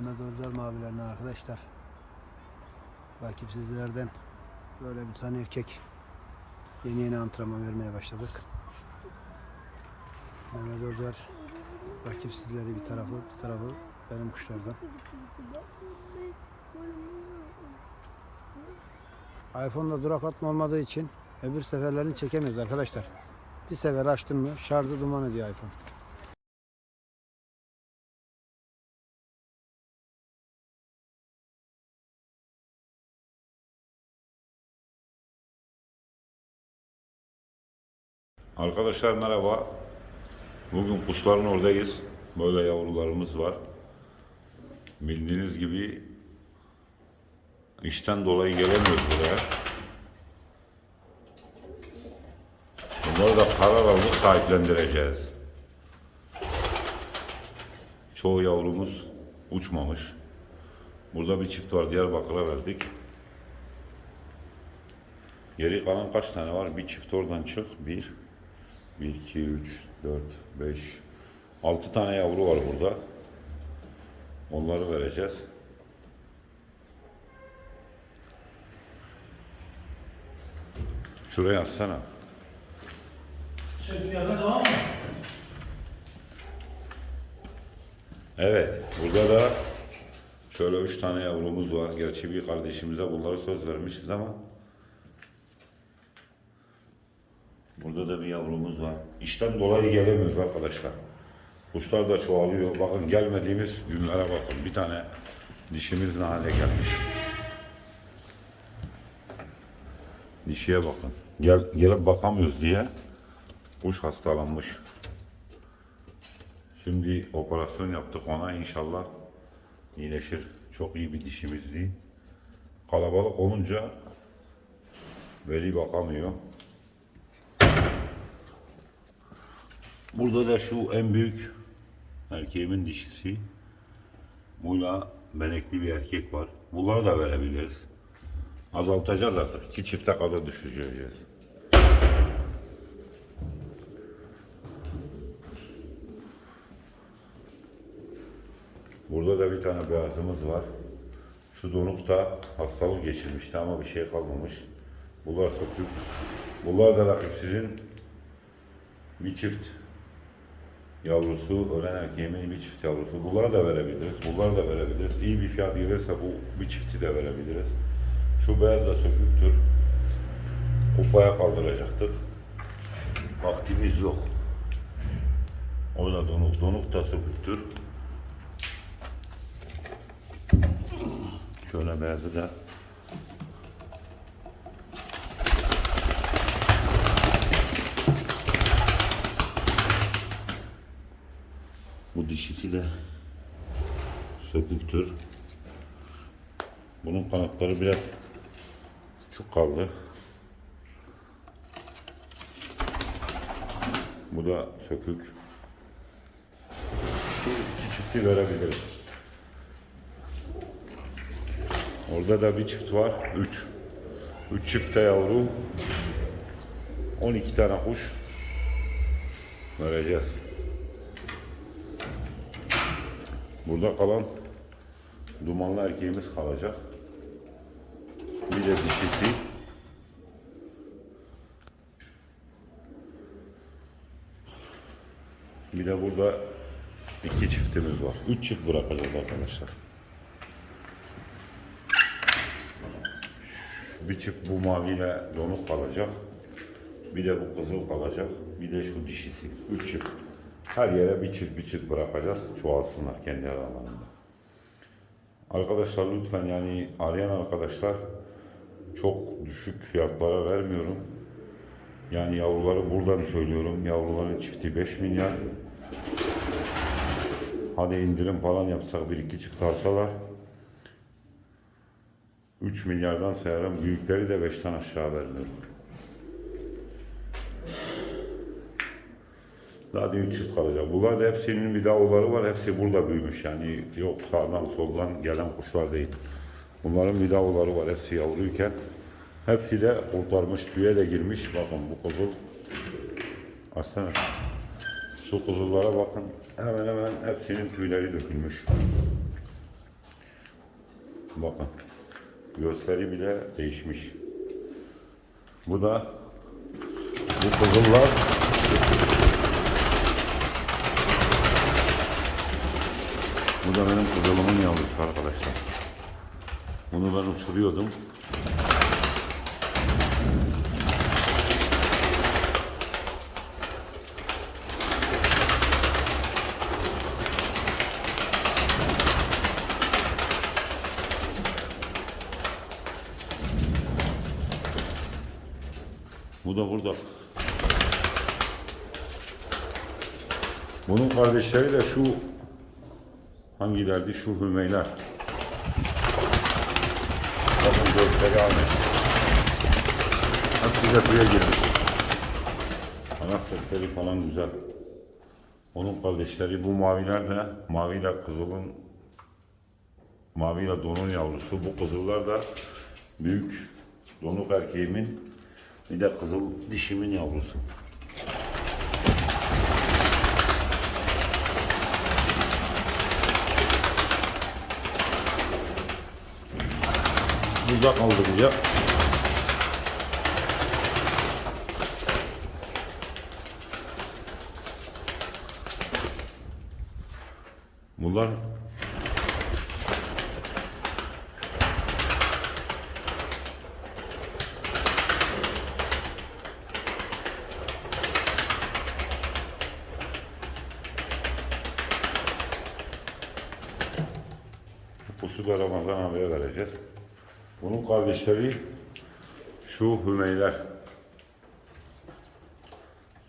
Mehmet Orcar mavilerine arkadaşlar. Rakipsizlerden böyle bir tane erkek yeni yeni antrenman vermeye başladık. Mehmet Orcar rakipsizleri bir tarafı bir tarafı benim kuşlardan. iPhone'da durak atma olmadığı için öbür seferlerini çekemiyoruz arkadaşlar. Bir sefer açtım mı şarjı duman ediyor iPhone. Arkadaşlar merhaba. Bugün kuşların oradayız. Böyle yavrularımız var. Bildiğiniz gibi işten dolayı gelemiyoruz buraya. Bunları da karar aldık sahiplendireceğiz. Çoğu yavrumuz uçmamış. Burada bir çift var Diyarbakır'a verdik. Geri kalan kaç tane var? Bir çift oradan çık. Bir. 1, 2, 3, 4, 5, 6 tane yavru var burada. Onları vereceğiz. Şuraya atsana. Şey devam mı? Evet, burada da şöyle üç tane yavrumuz var. Gerçi bir kardeşimize bunları söz vermişiz ama burada da bir yavrumuz var. İşten dolayı gelemiyoruz arkadaşlar. Kuşlar da çoğalıyor. Bakın gelmediğimiz günlere bakın. Bir tane dişimiz ne hale gelmiş. Dişiye bakın. Gel, gelip bakamıyoruz diye kuş hastalanmış. Şimdi operasyon yaptık ona inşallah iyileşir. Çok iyi bir dişimizdi. Kalabalık olunca veli bakamıyor. Burada da şu en büyük erkeğimin dişisi. Mula benekli bir erkek var. Bunları da verebiliriz. Azaltacağız artık. İki çifte kadar düşüreceğiz. Burada da bir tane beyazımız var. Şu donuk da hastalık geçirmişti ama bir şey kalmamış. Bunlar sökük. Bunlar da rakipsizin bir çift yavrusu, ölen erkeğimin bir çift yavrusu. Bunları da verebiliriz. Bunları da verebiliriz. İyi bir fiyat gelirse bu bir çifti de verebiliriz. Şu beyaz da söküktür. Kupaya kaldıracaktık. Vaktimiz yok. O da donuk. Donuk da söküktür. Şöyle beyazı da Bu dişisi de söküktür. Bunun kanatları biraz küçük kaldı. Bu da sökük. Şu çifti verebiliriz. Orada da bir çift var. Üç. Üç çifte yavru. 12 tane kuş vereceğiz. Burada kalan dumanlı erkeğimiz kalacak. Bir de dişisi. Bir de burada iki çiftimiz var. Üç çift bırakacağız arkadaşlar. Bir çift bu maviyle donuk kalacak. Bir de bu kızıl kalacak. Bir de şu dişisi. Üç çift. Her yere bir çift bir çift bırakacağız. Çoğalsınlar kendi aralarında. Arkadaşlar lütfen yani arayan arkadaşlar çok düşük fiyatlara vermiyorum. Yani yavruları buradan söylüyorum. Yavruların çifti 5 milyar. Hadi indirim falan yapsak bir iki çift alsalar 3 milyardan sayarım. Büyükleri de 5'ten aşağı vermiyorum. 3 çift kalacak. Bunlar da hepsinin vidavoları var. Hepsi burada büyümüş yani. Yok sağdan soldan gelen kuşlar değil. Bunların vidavoları var. Hepsi yavruyken. Hepsi de kurtarmış. Tüye de girmiş. Bakın bu kuzul. Aslında şu kuzullara bakın. Hemen hemen hepsinin tüyleri dökülmüş. Bakın. Gösteri bile değişmiş. Bu da bu kızıllar Bu da benim kızılımın yavrusu arkadaşlar. Bunu ben uçuruyordum. Bu da burada. Bunun kardeşleri de şu hangilerdi? Şu hümeyler. Bakın gösteri aynı. Hepsi de buraya girmiş. Sesleri falan güzel. Onun kardeşleri bu maviler de maviyle kızılın maviyle donun yavrusu. Bu kızıllar da büyük donuk erkeğimin bir de kızıl dişimin yavrusu. Burada kaldı buraya. Bunlar Pusu da Ramazan abiye vereceğiz. Bunun kardeşleri şu hümeyler.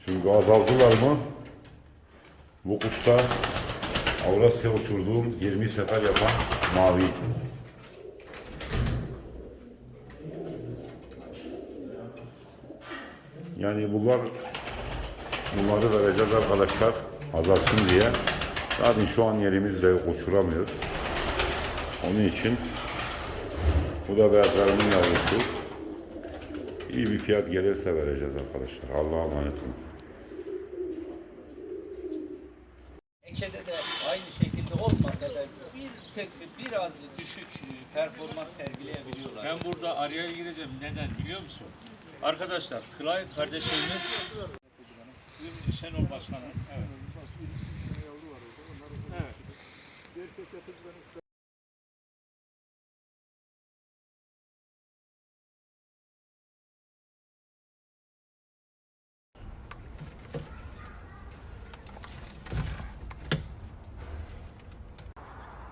Çünkü azaldılar mı bu kuşta Avrasya uçurduğum 20 sefer yapan mavi. Yani bunlar bunları vereceğiz arkadaşlar azalsın diye. Zaten şu an yerimizde uçuramıyoruz. Onun için bu da beyazlarımın yavrusu. İyi bir fiyat gelirse vereceğiz arkadaşlar. Allah'a emanet olun. Eke'de de aynı şekilde olmasa da bir tek biraz düşük performans sergileyebiliyorlar. Ben burada araya gireceğim. Neden biliyor musun? Arkadaşlar, Kılay kardeşimiz Şenol Başkanı. Evet. Evet.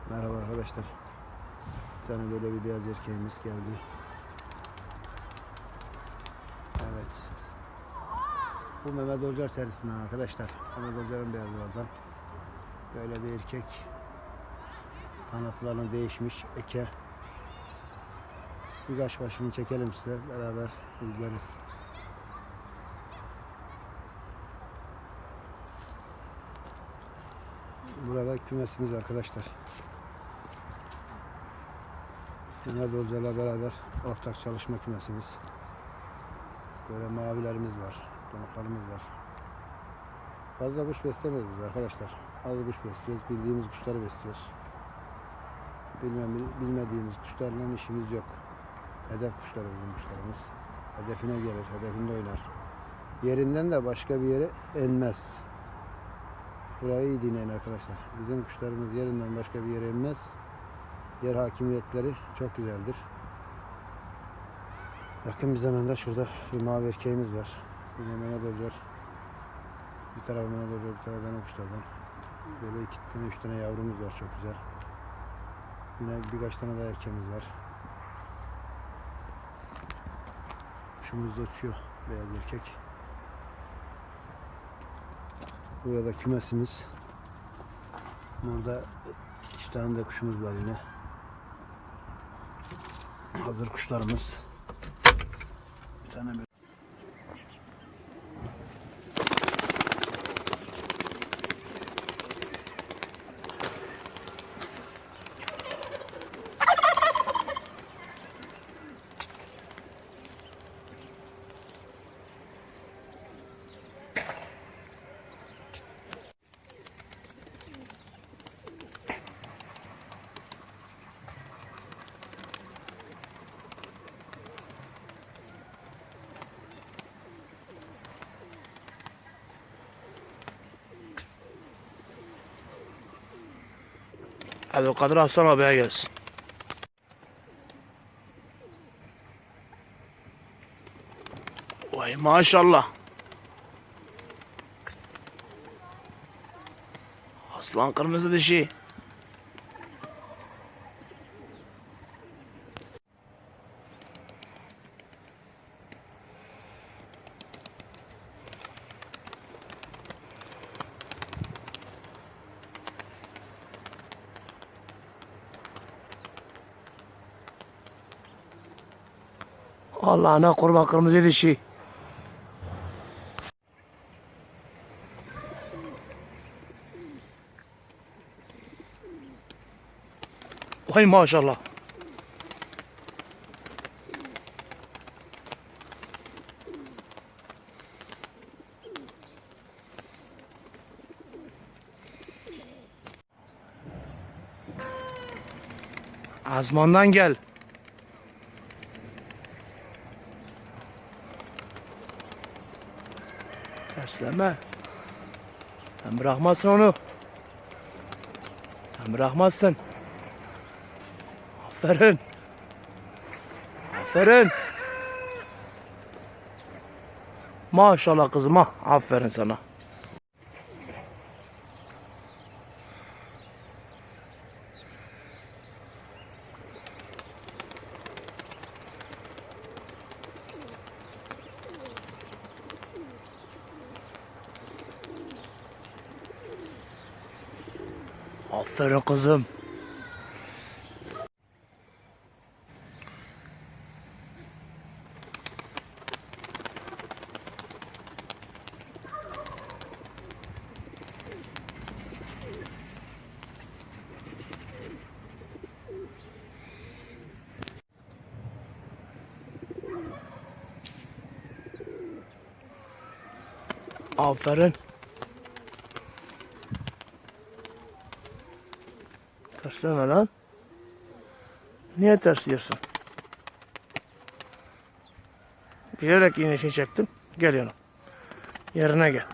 Merhaba arkadaşlar. Bir tane böyle bir beyaz erkeğimiz geldi. Evet. Bu Mehmet Olcar serisinden arkadaşlar. Mehmet Olcar'ın beyazlardan. Böyle bir erkek. Kanatlarını değişmiş. Eke. Birkaç başını çekelim size. Beraber izleriz. Burada kümesimiz arkadaşlar. Mehmet Olcay'la beraber ortak çalışma kümesimiz. Böyle mavilerimiz var, donuklarımız var. Fazla kuş beslemiyoruz arkadaşlar. Az kuş besliyoruz, bildiğimiz kuşları besliyoruz. Bilmem, bilmediğimiz kuşlarla işimiz yok. Hedef kuşları bizim kuşlarımız. Hedefine gelir, hedefinde oynar. Yerinden de başka bir yere inmez. Burayı iyi dinleyin arkadaşlar. Bizim kuşlarımız yerinden başka bir yere inmez. Yer hakimiyetleri çok güzeldir. Yakın bir zamanda şurada bir mavi erkeğimiz var. Yine Mehmet Hoca. Bir tarafı Mehmet Hoca, bir tarafı benim kuşlardan. Böyle iki tane, üç tane yavrumuz var çok güzel. Yine birkaç tane daha erkeğimiz var. Kuşumuz da uçuyor. Beyaz erkek. Burada kümesimiz. Burada iki tane de kuşumuz var yine. Hazır kuşlarımız. Bir tane böyle- Abdülkadir Aslan abiye gelsin. Vay maşallah. Aslan kırmızı dişi. Allah'ına kurban kırmızı dişi. Vay maşallah. Azmandan gel. Tersleme. Sen bırakmazsın onu. Sen bırakmazsın. Aferin. Aferin. Maşallah kızıma. Aferin sana. Aferin kızım. Aferin. Tersleme lan. Niye tersliyorsun? Bilerek iğneşini çektim. Gel yanım. Yerine gel.